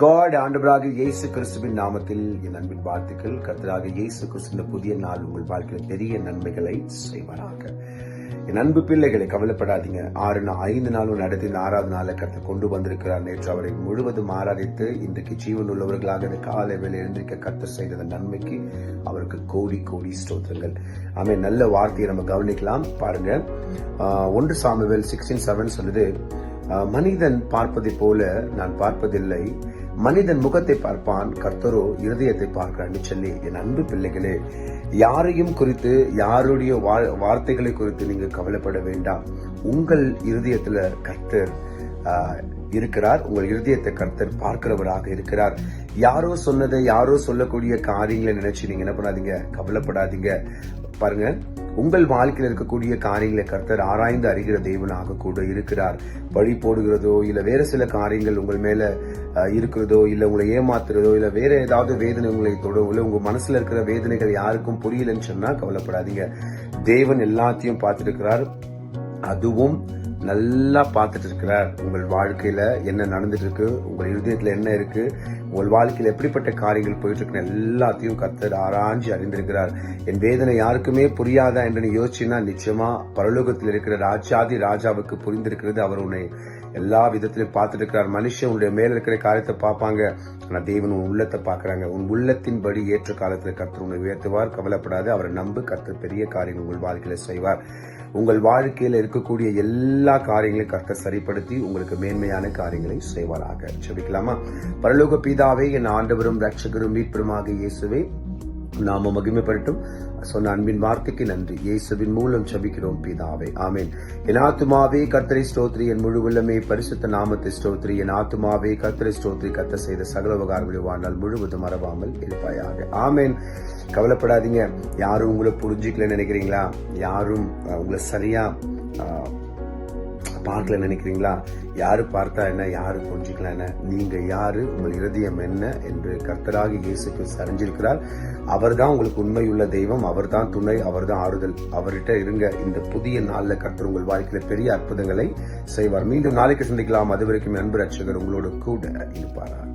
God ஆண்டவராக இயேசு கிறிஸ்துவின் நாமத்தில் என் அன்பின் வாழ்த்துக்கள். கர்த்தராக இயேசு கிறிஸ்துவின் புதிய நாள் உங்கள் வாழ்க்கையில் பெரிய நன்மைகளை செய்வாராக. என் அன்பு பிள்ளைகளை கவலைப்படாதீங்க. ஆறு நாள் ஐந்து நாளும் நடத்தி ஆறாவது நாளை கருத்து கொண்டு வந்திருக்கிறார். நேற்று அவரை முழுவதும் ஆராதித்து இன்றைக்கு ஜீவன் உள்ளவர்களாக காலை வேலை எழுந்திருக்க கத்த செய்த நன்மைக்கு அவருக்கு கோடி கோடி ஸ்தோத்திரங்கள். ஆமே நல்ல வார்த்தையை நம்ம கவனிக்கலாம். பாருங்க. ஒன்று சாமுவேல் சிக்ஸ்டீன் செவன் சொல்லுது மனிதன் பார்ப்பதை போல நான் பார்ப்பதில்லை. மனிதன் முகத்தை பார்ப்பான். கர்த்தரோ இருதயத்தை பார்க்கிறான்னு சொல்லி என் அன்பு பிள்ளைகளே யாரையும் குறித்து யாருடைய வா- வார்த்தைகளை குறித்து நீங்க கவலைப்பட வேண்டாம். உங்கள் இருதயத்துல கர்த்தர் இருக்கிறார். உங்கள் இருதயத்தை கர்த்தர் பார்க்கிறவராக இருக்கிறார். யாரோ சொன்னதை யாரோ சொல்லக்கூடிய காரியங்களை நினைச்சு நீங்க என்ன பண்ணாதீங்க? கவலைப்படாதீங்க. பாருங்க உங்கள் வாழ்க்கையில் இருக்கக்கூடிய காரியங்களை கர்த்தர் ஆராய்ந்து அறிகிற தெய்வனாக கூட இருக்கிறார். வழி போடுகிறதோ இல்லை வேறு சில காரியங்கள் உங்கள் மேலே இருக்கிறதோ இல்லை உங்களை ஏமாத்துறதோ இல்லை வேறு ஏதாவது வேதனை உங்களை தொடும் இல்லை உங்கள் மனசில் இருக்கிற வேதனைகள் யாருக்கும் புரியலன்னு சொன்னால் கவலைப்படாதீங்க. தேவன் எல்லாத்தையும் பார்த்துருக்கிறார். அதுவும் நல்லா பார்த்துட்டு இருக்கிறார் உங்கள் வாழ்க்கையில் என்ன நடந்துட்டு இருக்கு உங்கள் இருதயத்தில் என்ன இருக்கு உங்கள் வாழ்க்கையில் எப்படிப்பட்ட காரியங்கள் போயிட்டு இருக்கு எல்லாத்தையும் கத்தர் ஆராய்ஞ்சு அறிந்திருக்கிறார். என் வேதனை யாருக்குமே புரியாதா என்று நீ யோசிச்சினா நிச்சயமா பரலோகத்தில் இருக்கிற ராஜாதி ராஜாவுக்கு புரிந்திருக்கிறது அவர் உன்னை எல்லா விதத்திலும் பார்த்துட்டு இருக்கிறார் மனுஷன் உன்னுடைய மேல இருக்கிற காரியத்தை பார்ப்பாங்க. ஆனா தேவன் உன் உள்ளத்தை பார்க்குறாங்க. உன் உள்ளத்தின்படி ஏற்ற காலத்தில் கர்த்தர் உன்னை உயர்த்துவார் கவலைப்படாது. அவரை நம்பு கர்த்தர் பெரிய காரியங்கள் உங்கள் வாழ்க்கையில செய்வார். உங்கள் வாழ்க்கையில இருக்கக்கூடிய எல்லா காரியங்களையும் கர்த்தர் சரிப்படுத்தி உங்களுக்கு மேன்மையான காரியங்களை செய்வாராக. செபிக்கலாமா பரலோக பீதாவே என் ஆண்டவரும் ரட்சகரும் மீட்பருமாக இயேசுவே நாம மகிமைப்படட்டும். சொன்ன அன்பின் வார்த்தைக்கு நன்றி. இயேசுவின் மூலம் சபிக்கிறோம் பிதாவே. ஆமேன். என் ஆத்துமாவே கர்த்தரை ஸ்தோத்ரி. என் முழு உள்ளமே பரிசுத்த நாமத்தை ஸ்தோத்ரி. என் ஆத்துமாவே கர்த்தரை ஸ்தோத்ரி. கத்த செய்த சகல உபகாரங்களை வாழ்நாள் முழுவதும் மறவாமல் இருப்பாயாக. ஆமேன். கவலைப்படாதீங்க. யாரும் உங்களை புரிஞ்சுக்கலன்னு நினைக்கிறீங்களா? யாரும் உங்களை சரியா பார்க்கல நினைக்கிறீங்களா? யாரு பார்த்தா என்ன யாரு புரிஞ்சுக்கலாம் என்ன நீங்க யாரு உங்கள் இருதயம் என்ன என்று கர்த்தராக இயேசு சரிஞ்சிருக்கிறார் அவர் அவர்தான் உங்களுக்கு உண்மையுள்ள தெய்வம் அவர்தான் துணை அவர் தான் ஆறுதல். அவர்கிட்ட இருங்க இந்த புதிய நாளில் கர்த்தர் உங்கள் வாழ்க்கையில பெரிய அற்புதங்களை செய்வார். மீண்டும் நாளைக்கு சந்திக்கலாம். அதுவரைக்கும் அன்பு ரட்சகர் உங்களோட கூட இருப்பாரா